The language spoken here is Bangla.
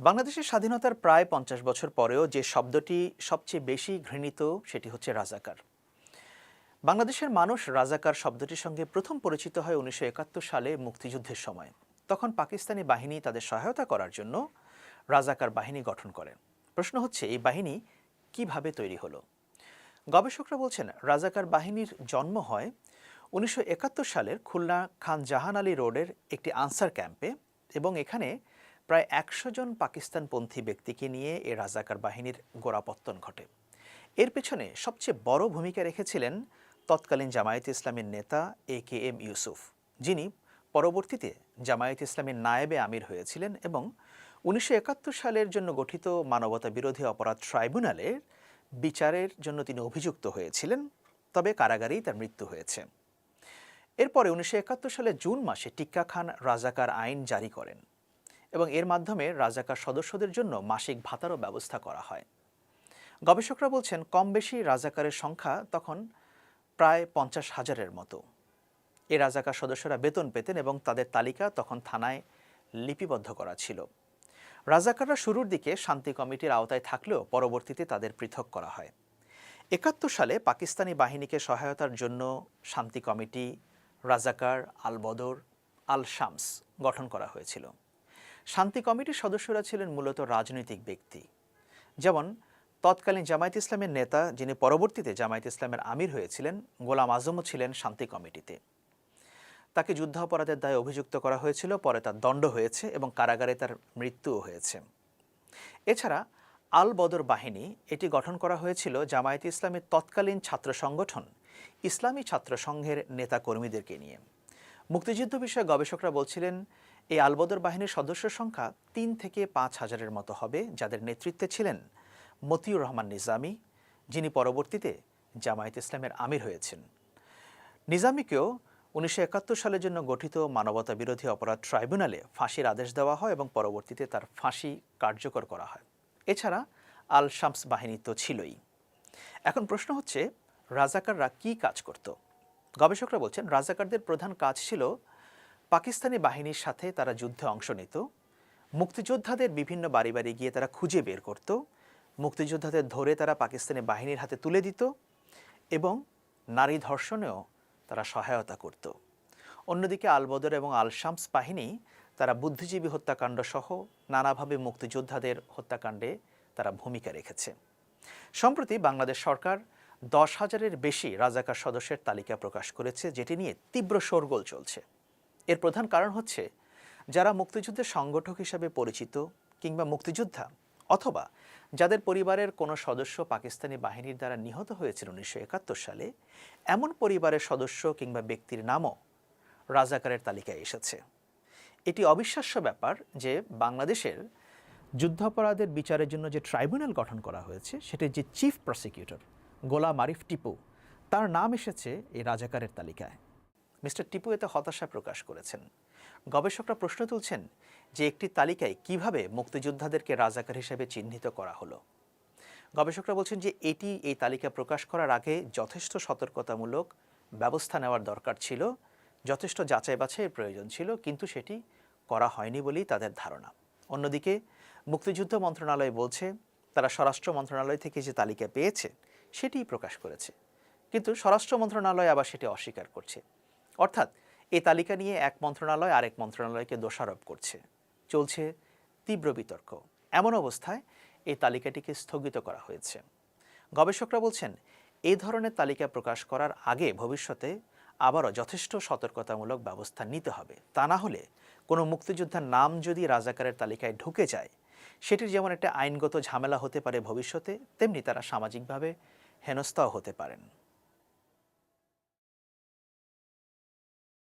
বাংলাদেশের স্বাধীনতার প্রায় পঞ্চাশ বছর পরেও যে শব্দটি সবচেয়ে বেশি ঘৃণিত, সেটি হচ্ছে রাজাকার। বাংলাদেশের মানুষ রাজাকার শব্দটির সঙ্গে প্রথম পরিচিত হয় উনিশশো একাত্তর সালে মুক্তিযুদ্ধের সময়। তখন পাকিস্তানি বাহিনী তাদের সহায়তা করার জন্য রাজাকার বাহিনী গঠন করেন প্রশ্ন হচ্ছে, এই বাহিনী কীভাবে তৈরি হলো? গবেষকরা বলছেন, রাজাকার বাহিনীর জন্ম হয় উনিশশো একাত্তর সালের খুলনা খান জাহান আলী রোডের একটি আনসার ক্যাম্পে এবং এখানে প্রায় একশো জন পাকিস্তানপন্থী ব্যক্তিকে নিয়ে এ রাজাকার বাহিনীর গোড়াপত্তন ঘটে। এর পেছনে সবচেয়ে বড় ভূমিকা রেখেছিলেন তৎকালীন জামায়াত ইসলামের নেতা এ কে এম ইউসুফ, যিনি পরবর্তীতে জামায়াত ইসলামের নায়েবে আমির হয়েছিলেন এবং উনিশশো একাত্তর সালের জন্য গঠিত মানবতা বিরোধী অপরাধ ট্রাইব্যুনালের বিচারের জন্য তিনি অভিযুক্ত হয়েছিলেন, তবে কারাগারেই তার মৃত্যু হয়েছে। এরপরে উনিশশো একাত্তর সালে জুন মাসে টিক্কা খান রাজাকার আইন জারি করেন। এবং এর মাধ্যমে রাজাকার সদস্যদের জন্য মাসিক ভাতারও ব্যবস্থা করা হয়। গবেষকরা বলছেন কম বেশি রাজাকারের সংখ্যা তখন প্রায় পঞ্চাশ হাজারের মতো। এ রাজাকার সদস্যরা বেতন পেতেন এবং তাদের তালিকা তখন থানায় লিপিবদ্ধ করা ছিল। রাজাকাররা শুরুর দিকে শান্তি কমিটির আওতায় থাকলেও পরবর্তীতে তাদের পৃথক করা হয়। একাত্তর সালে পাকিস্তানি বাহিনীকে সহায়তার জন্য শান্তি কমিটি রাজাকার আল বদর আল শামস গঠন করা হয়েছিল। শান্তি কমিটির সদস্যরা ছিলেন মূলত রাজনৈতিক ব্যক্তি। যেমন, তৎকালীন জামায়াত ইসলামের নেতা যিনি পরবর্তীতে জামায়াত ইসলামের আমির হয়েছিলেন, গোলাম আজমও ছিলেন শান্তি কমিটিতে। তাকে যুদ্ধাপরাধের দায়ে অভিযুক্ত করা হয়েছিল, পরে তার দণ্ড হয়েছে এবং কারাগারে তার মৃত্যুও হয়েছে। এছাড়া, আল বদর বাহিনী এটি গঠন করা হয়েছিল জামায়াত ইসলামের তৎকালীন ছাত্র সংগঠন, ইসলামী ছাত্র সংঘের নেতাকর্মীদেরকে নিয়ে। মুক্তিযুদ্ধ বিষয়ে গবেষকরা বলছিলেন এই আলবদর বাহিনীর সদস্য সংখ্যা তিন থেকে পাঁচ হাজারের মতো হবে, যাদের নেতৃত্বে ছিলেন মতিউর রহমান নিজামী, যিনি পরবর্তীতে জামায়াত ইসলামের আমির হয়েছেন। নিজামিকেও উনিশশো একাত্তর সালের জন্য গঠিত মানবতা বিরোধী অপরাধ ট্রাইব্যুনালে ফাঁসির আদেশ দেওয়া হয় এবং পরবর্তীতে তার ফাঁসি কার্যকর করা হয়। এছাড়া আল শামস বাহিনী তো ছিলই। এখন প্রশ্ন হচ্ছে, রাজাকাররা কি কাজ করত? গবেষকরা বলছেন, রাজাকারদের প্রধান কাজ ছিল পাকিস্তানি বাহিনীর সাথে তারা যুদ্ধে অংশ নিত। মুক্তিযোদ্ধাদের বিভিন্ন বাড়ি বাড়ি গিয়ে তারা খুঁজে বের করত। মুক্তিযোদ্ধাদের ধরে তারা পাকিস্তানি বাহিনীর হাতে তুলে দিত এবং নারী ধর্ষণেও তারা সহায়তা করত। অন্যদিকে আলবদর এবং আল শামস বাহিনী তারা বুদ্ধিজীবী হত্যাকাণ্ড সহ নানাভাবে মুক্তিযোদ্ধাদের হত্যাকাণ্ডে তারা ভূমিকা রেখেছে। সম্প্রতি বাংলাদেশ সরকার দশ হাজারের বেশি রাজাকার সদস্যের তালিকা প্রকাশ করেছে, যেটি নিয়ে তীব্র শোরগোল চলছে। এর প্রধান কারণ হচ্ছে যারা মুক্তিযুদ্ধের সংগঠক হিসাবে পরিচিত কিংবা মুক্তিযোদ্ধা অথবা যাদের পরিবারের কোনো সদস্য পাকিস্তানি বাহিনীর দ্বারা নিহত হয়েছিল উনিশশো একাত্তর সালে, এমন পরিবারের সদস্য কিংবা ব্যক্তির নামও রাজাকারের তালিকায় এসেছে। এটি অবিশ্বাস্য ব্যাপার যে বাংলাদেশের যুদ্ধাপরাধের বিচারের জন্য যে ট্রাইব্যুনাল গঠন করা হয়েছে, সেটির যে চিফ প্রসিকিউটর গোলাম আরিফ টিপু, তার নাম এসেছে এই রাজাকারের তালিকায়। মিস্টার টিপু এতে হতাশা প্রকাশ করেছেন। গবেষকরা প্রশ্ন তুলছেন যে একটি তালিকায় কীভাবে মুক্তিযোদ্ধাদেরকে রাজাকার হিসেবে চিহ্নিত করা হলো। গবেষকরা বলছেন যে এটি এই তালিকা প্রকাশ করার আগে যথেষ্ট সতর্কতামূলক ব্যবস্থা নেওয়ার দরকার ছিল, যথেষ্ট যাচাই বাছাইয়ের প্রয়োজন ছিল, কিন্তু সেটি করা হয়নি বলেই তাদের ধারণা। অন্যদিকে মুক্তিযুদ্ধ মন্ত্রণালয় বলছে, তারা স্বরাষ্ট্র মন্ত্রণালয় থেকে যে তালিকা পেয়েছে সেটিই প্রকাশ করেছে। কিন্তু স্বরাষ্ট্র মন্ত্রণালয় আবার সেটি অস্বীকার করছে। অর্থাৎ এই তালিকা নিয়ে এক মন্ত্রণালয় আরেক মন্ত্রণালয়কে দোষারোপ করছে। চলছে তীব্র বিতর্ক। এমন অবস্থায় এই তালিকাটিকে স্থগিত করা হয়েছে। গবেষকরা বলছেন এই ধরনের তালিকা প্রকাশ করার আগে ভবিষ্যতে আবারও যথেষ্ট সতর্কতামূলক ব্যবস্থা নিতে হবে। তা না হলে কোনো মুক্তিযোদ্ধার নাম যদি রাজাকারের তালিকায় ঢুকে যায়, সেটির যেমন একটা আইনগত ঝামেলা হতে পারে ভবিষ্যতে, তেমনি তারা সামাজিকভাবে হেনস্থাও হতে পারেন।